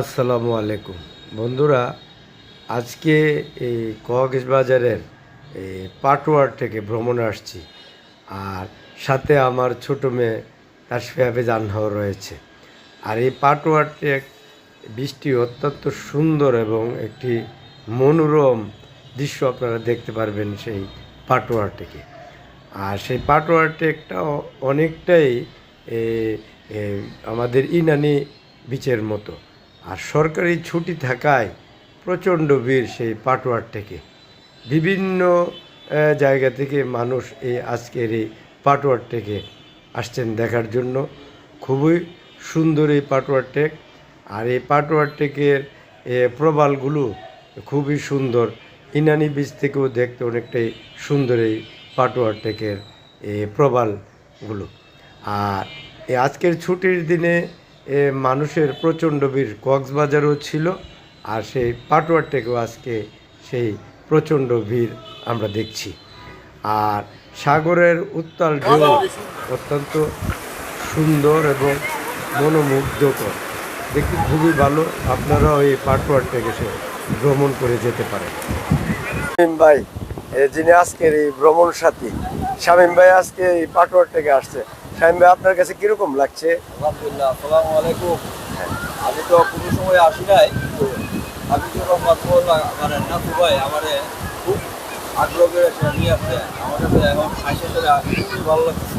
আসসালামু আলাইকুম। বন্ধুরা, আজকে এই কক্সবাজারের এই পাটোয়ার থেকে ভ্রমণে আসছি আর সাথে আমার ছোটো মেয়ে তাসফিয়াবে জানহাও রয়েছে। আর এই পাটোয়ার ট্রেক বৃষ্টি অত্যন্ত সুন্দর এবং একটি মনোরম দৃশ্য আপনারা দেখতে পারবেন সেই পাটোয়ার থেকে আর সেই পাটোয়ার ট্রেকটাও অনেকটাই আমাদের ইনানি বিচের মতো। আর সরকারি ছুটি থাকায় প্রচণ্ড ভিড় সেই পাটোয়ার থেকে। বিভিন্ন জায়গা থেকে মানুষ এই আজকের এই পাটোয়ার আসছেন দেখার জন্য। খুবই সুন্দর এই পাটোয়ার টেক আর এই পাটোয়ার টেকের এ, প্রবালগুলো খুবই সুন্দর। ইনানি বীজ থেকেও দেখতে অনেকটাই সুন্দর এই পাটোয়ার টেকের এ, প্রবালগুলো। আর এই আজকের ছুটির দিনে এ, মানুষের প্রচণ্ড ভিড়। কক্সবাজারও ছিল আর সেই পাটোয়ার টেকেও আজকে সেই প্রচণ্ড ভিড় আমরা দেখছি। আর সাগরের উত্তাল ঢেউ অত্যন্ত সুন্দর এবং মনোমুগ্ধকর। দেখি খুবই ভালো। আপনারাও এই পাটোয়ার টেকে সে ভ্রমণ করে যেতে পারেন। ভাই যিনি আজকের এই ভ্রমণ সাথী শামীম ভাই আজকে এই পাটোয়ার থেকে আসছে। ভাই আপনার কাছে কীরকম লাগছে? আলহামদুলিল্লাহ আসসালামু আলাইকুম। আমি তো কোনো সময় আসি নাই তো আমি যখন মাতবল মানে নাথু ভাই আমার খুব আগ্রহ করে নিয়ে আসছে। আমার কাছে এখন আইসে চলে ভালো লাগছে।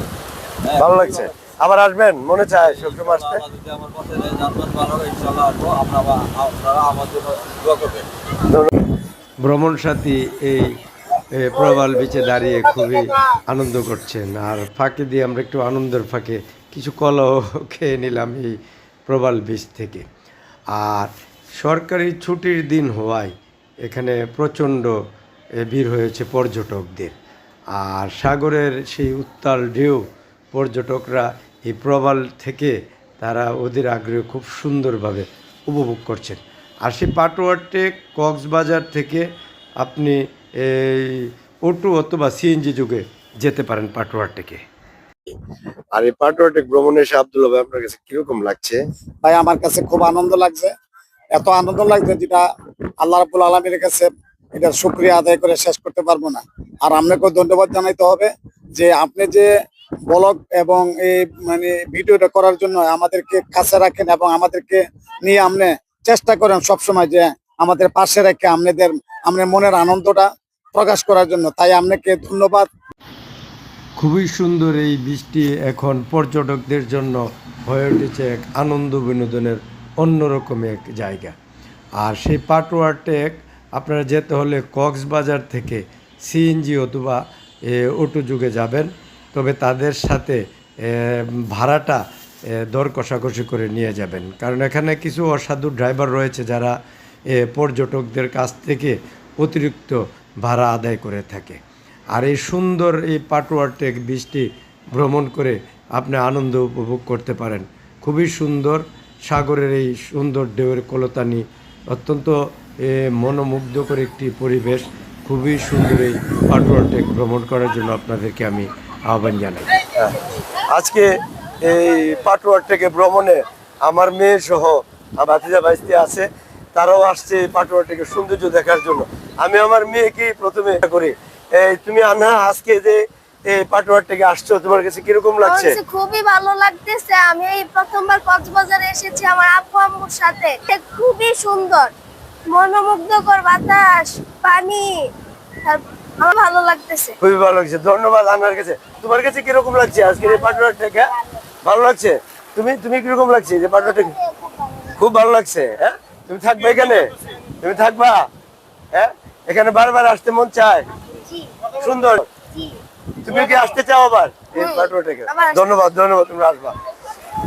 হ্যাঁ, ভালো লাগছে? আবার আসবেন? মনে চায় সবসময় আসতে? আমার আমার ভ্রমণ সাথী এই প্রবাল বিচে দাঁড়িয়ে খুবই আনন্দ করছেন। আর ফাঁকে দিয়ে আমরা একটু আনন্দের ফাঁকে কিছু কলাও খেয়ে নিলাম এই প্রবাল বিচ থেকে। আর সরকারি ছুটির দিন হওয়ায় এখানে প্রচণ্ড ভিড় হয়েছে পর্যটকদের। আর সাগরের সেই উত্তাল ঢেউ পর্যটকরা এই প্রবাল থেকে তারা ওদের আগ্রহ খুব সুন্দরভাবে উপভোগ করছেন। আর সেই পাটোয়ার টেক কক্সবাজার থেকে আপনি এই অটো অথবা সিএনজি যুগে যেতে পারেন পাটোয়ার টেকে আর এই পাটোয়ার টেক ভ্রমণে এসে আব্দুল্লাহ ভাই আপনার কাছে কীরকম লাগছে? তাই আমার কাছে খুব আনন্দ লাগছে। এত আনন্দ লাগছে যেটা আল্লাহ রাবুল আলমীর কাছে এটা শুক্রিয়া আদায় করে শেষ করতে পারব না। আর আপনাকেও ধন্যবাদ জানাইতে হবে যে আপনি যে ব্লগ এবং এই মানে ভিডিওটা করার জন্য আমাদেরকে কাছে রাখেন এবং আমাদেরকে নিয়ে আপনি চেষ্টা করেন সবসময় যে আমাদের পাশে রেখে আপনাদের আপনার মনের আনন্দটা প্রকাশ করার জন্য। তাই আপনাকে ধন্যবাদ। খুবই সুন্দর এই বৃষ্টি এখন পর্যটকদের জন্য হয়ে উঠেছে এক আনন্দ বিনোদনের অন্যরকম এক জায়গা। আর সেই পাটোয়ার টেক আপনারা যেতে হলে কক্সবাজার থেকে সিএনজি অথবা অটো যুগে যাবেন। তবে তাদের সাথে ভাড়াটা দর কষাকষি করে নিয়ে যাবেন। কারণ এখানে কিছু অসাধু ড্রাইভার রয়েছে যারা পর্যটকদের কাছ থেকে অতিরিক্ত ভাড়া আদায় করে থাকে। আর এই সুন্দর এই পাটোয়ার টেক বীজটি ভ্রমণ করে আপনি আনন্দ উপভোগ করতে পারেন। খুবই সুন্দর সাগরের এই সুন্দর ঢেউয়ের কলতানি, অত্যন্ত মনোমুগ্ধকর একটি পরিবেশ। খুবই সুন্দর এই পাটোয়ার টেক ভ্রমণ করার জন্য আপনাদেরকে আমি আহ্বান জানাই। আজকে এই পাটোয়ার টেকে ভ্রমণে আমার মেয়ে সহ ভাতিজা বাইস্তি আছে, তারাও আসছে এই পাটোয়ার টেকে সৌন্দর্য দেখার জন্য। আমি আমার মেয়েকে প্রথমে করি। তুমি আনা আজকে যে পাটোয়ার টেকে আসছো তোমার কাছে কীরকম লাগছে? খুবই ভালো লাগতেছে। আমি এই প্রথমবার কক্সবাজারে এসেছি আমার আম্মুর সাথে। খুবই সুন্দর। মনোমুগ্ধকর বাতাস পানি। আমার ভালো লাগতেছে। খুবই ভালো লাগছে। ধন্যবাদ আনার কাছে। তোমার কাছে কীরকম লাগছে আজকে এই পাটোয়ার টেকে ভালো লাগছে? তুমি তুমি কীরকম লাগছে যে পাটোয়ার খুব ভালো লাগছে হ্যাঁ? তুমি থাকবে এখানে? তুমি থাকবা? হ্যাঁ? এখানে বারবার আসতে মন চায়? সুন্দর। তুমি কি আসতে চাও আবার? ধন্যবাদ ধন্যবাদ তুমি আসবা।